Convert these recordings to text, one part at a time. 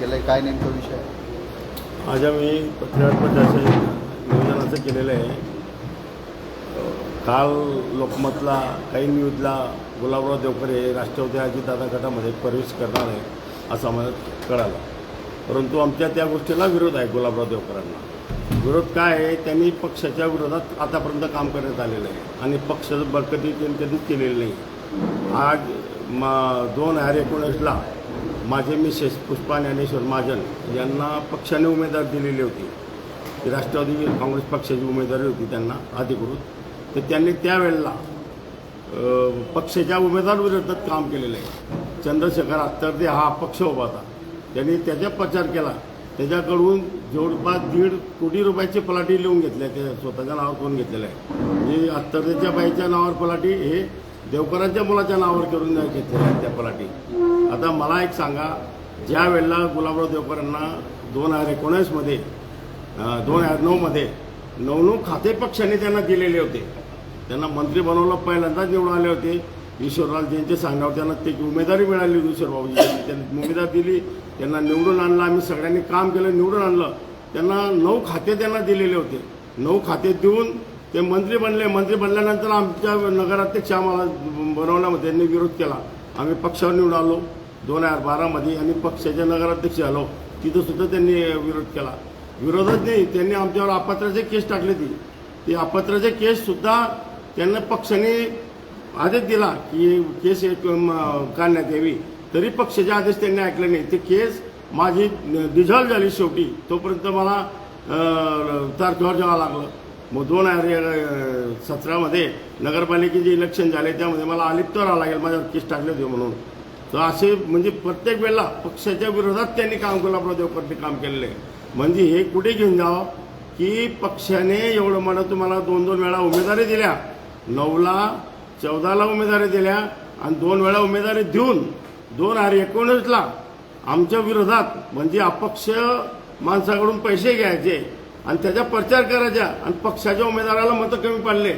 केलं आहे काय नेमका विषय आहे? आज आम्ही पत्रकार नियोजन असं केलेलं आहे. काल लोकमतला काही न्यूजला गुलाबराव देवकर हे राष्ट्रवादी अजितदादा गटामध्ये प्रवेश करणार आहे असं आम्हाला कळालं. परंतु आमच्या त्या गोष्टीला विरोध आहे गुलाबराव देवकरांना. विरोध काय आहे? त्यांनी पक्षाच्या विरोधात आतापर्यंत काम करण्यात आलेलं आहे. आणि पक्षाचं बळकटी त्यांनी कधीच केलेलं नाही. आज मा दोन हजार एकोणीसला माझे मिसेस पुष्पा ज्ञानेश्वर महाजन यांना पक्षाने उमेदवार दिलेली होती. राष्ट्रवादी काँग्रेस पक्षाची उमेदवारी होती त्यांना अधिकृत. तर त्यांनी त्यावेळेला पक्षाच्या उमेदवारविरोधात काम केलेलं आहे. चंद्रशेखर आत्तर्दे हा पक्ष उभा होता. त्यांनी त्याचा प्रचार केला. त्याच्याकडून जवळपास दीड कोटी रुपयाचे पलाटी लिहून घेतल्या ते स्वतःच्या नावावर करून घेतलेलं आहे? म्हणजे आत्तर्देच्या बाईच्या नावावर पलाटी हे देवकरांच्या मुलाच्या नावावर करून घेतलेल्या आहेत त्या पलाटी आता मला एक सांगा ज्या वेळेला गुलाबराव देवकरांना दोन हजार एकोणीसमध्ये दोन हजार नऊमध्ये नऊ नऊ खाते पक्षाने त्यांना दिलेले होते त्यांना मंत्री बनवलं पहिल्यांदाच निवडून आले होते. ईश्वररावजींचे सांगण्यावर त्यांना ते उमेदवारी मिळाली होती ईश्वरबाबूजी. त्यांनी उमेदवार दिली त्यांना निवडून आणलं आम्ही सगळ्यांनी काम केलं निवडून आणलं. त्यांना नऊ खाते त्यांना दिलेले होते. नऊ खाते देऊन ते मंत्री बनले. मंत्री बनल्यानंतर आमच्या नगराध्यक्ष आम्हाला बनवण्यामध्ये त्यांनी विरोध केला. आम्ही पक्षावर निवडून आलो. दोन हजार बारामध्ये आणि पक्षाचे नगराध्यक्ष झालो. तिथं सुद्धा त्यांनी विरोध केला. विरोधच नाही. त्यांनी आमच्यावर अपात्राचे केस टाकले ती ते अपात्राचे केस सुद्धा त्यांना पक्षाने आदेश दिला की केस एक काढण्यात यावी. तरी पक्षाचे आदेश त्यांनी ऐकले नाही. ते केस माझी डिझॉल्व झाली शेवटी. तोपर्यंत मला तारखेवर जावं लागलं. मग दोन हजार सतरामध्ये नगरपालिकेचे इलेक्शन झाले त्यामध्ये मला अलिप्त राहावं लागेल माझ्यावर केस टाकले होते म्हणून. तर असे म्हणजे प्रत्येक वेळेला पक्षाच्या विरोधात त्यांनी काम कोल्हापूर देवकरने काम केलेलं. आहे म्हणजे हे कुठे घेऊन जावं? की पक्षाने एवढं म्हणत तुम्हाला दोन दोन वेळा उमेदवारी दिल्या. नऊला चौदाला उमेदवारी दिल्या आणि दोन वेळा उमेदवारी देऊन दोन हजार एकोणीसला आमच्या विरोधात म्हणजे अपक्ष माणसाकडून पैसे घ्यायचे. आणि त्याचा प्रचार करायचा आणि पक्षाच्या उमेदवाराला मतं कमी पडले.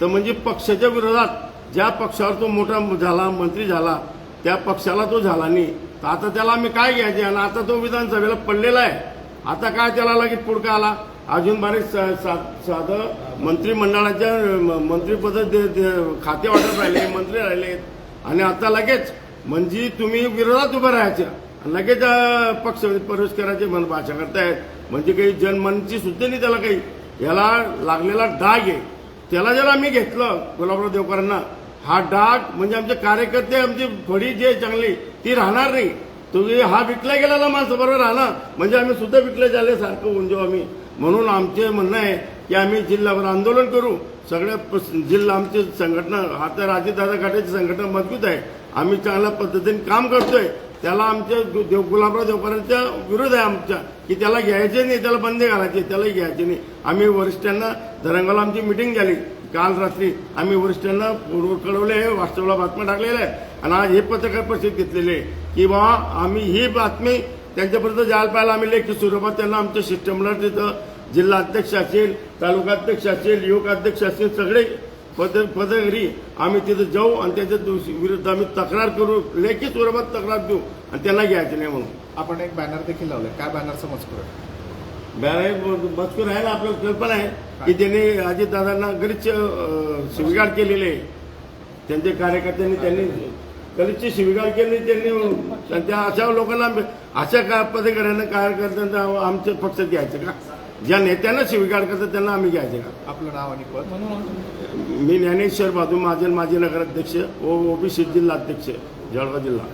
तर म्हणजे पक्षाच्या विरोधात ज्या पक्षावर तो मोठा झाला मंत्री झाला त्या पक्षाला तो झाला नाही. तर आता त्याला आम्ही काय घ्यायचे? आणि आता तो विधानसभेला पडलेला आहे. आता काय त्याला लगेच पुढका आला? अजून बारीक सा- साधं मंत्रिमंडळाच्या म- मंत्रिपद खाते वाटत राहिले मंत्री राहिले. आणि आता लगेच म्हणजे तुम्ही विरोधात उभं राहायचं. लगेच पक्ष प्रवेश करायचे मन भाषा करतायत. म्हणजे काही जनमनची सुद्धा नाही त्याला काही. याला लागलेला डाग आहे. त्याला ज्याला आम्ही घेतलं गुलाबराव देवकरांना हा डाग म्हणजे आमचे कार्यकर्ते आमची फडी जे चांगली ती राहणार नाही. तुम्ही हा विकला गेलेला माणसं बरोबर राहणार. म्हणजे आम्ही सुद्धा विकले झाले सारखं होऊन जाऊ आम्ही. म्हणून आमचे म्हणणं आहे की आम्ही जिल्ह्यावर आंदोलन करू. सगळ्या प- जिल्हा आमची संघटना हा आता राजेदादा घाटाची संघटना मजबूत आहे. आम्ही चांगल्या पद्धतीने काम करतोय. त्याला आमच्या देव गुलाबराव देवकरांच्या विरोध आहे आमच्या की त्याला घ्यायचे नाही त्याला बंदी घालायचे त्यालाही घ्यायचे नाही. आम्ही वरिष्ठांना धरंगाला आमची मिटिंग झाली. काल रात्री आम्ही वरिष्ठांना पूर्व कळवले आहे वास्तवला बातम्या टाकलेल्या आहेत. आणि आज हे पत्रकार परिषद घेतलेले आहे की बा आम्ही ही बातमी त्यांच्यापर्यंत जायला पाहायला आम्ही लेखी स्वरूपात त्यांना आमच्या सिस्टमला तिथं जिल्हा अध्यक्ष असेल तालुका अध्यक्ष असेल युवक अध्यक्ष असेल सगळे पद पदगिरी आम्ही तिथं जाऊ आणि त्याच्या विरुद्ध आम्ही तक्रार करू लेखी स्वरूपात तक्रार देऊ आणि त्यांना घ्यायचं नाही म्हणून. आपण एक बॅनर देखील लावलाय. काय बॅनरचा मजकूर आहे? बॅनर मजकूर आहे ना आपल्याला कल्पना आहे की त्यांनी अजितदादांना गरीच शिविगाळ केलेली आहे. त्यांच्या कार्यकर्त्यांनी त्यांनी गरीचची शिविगाळ केली त्यांनी. त्या अशा लोकांना अशा का पदाधिकाऱ्यांना कार्यकर्त्यांना आमच्या पक्षात घ्यायचं का? ज्या नेत्यांना शिविगाळ करतात त्यांना आम्ही घ्यायचं का आपलं नाव आणि पद? मी ज्ञानेश्वर बाजू महाजन माजी नगराध्यक्ष ओ ओबीसी जिल्हा अध्यक्ष जळगाव जिल्हा.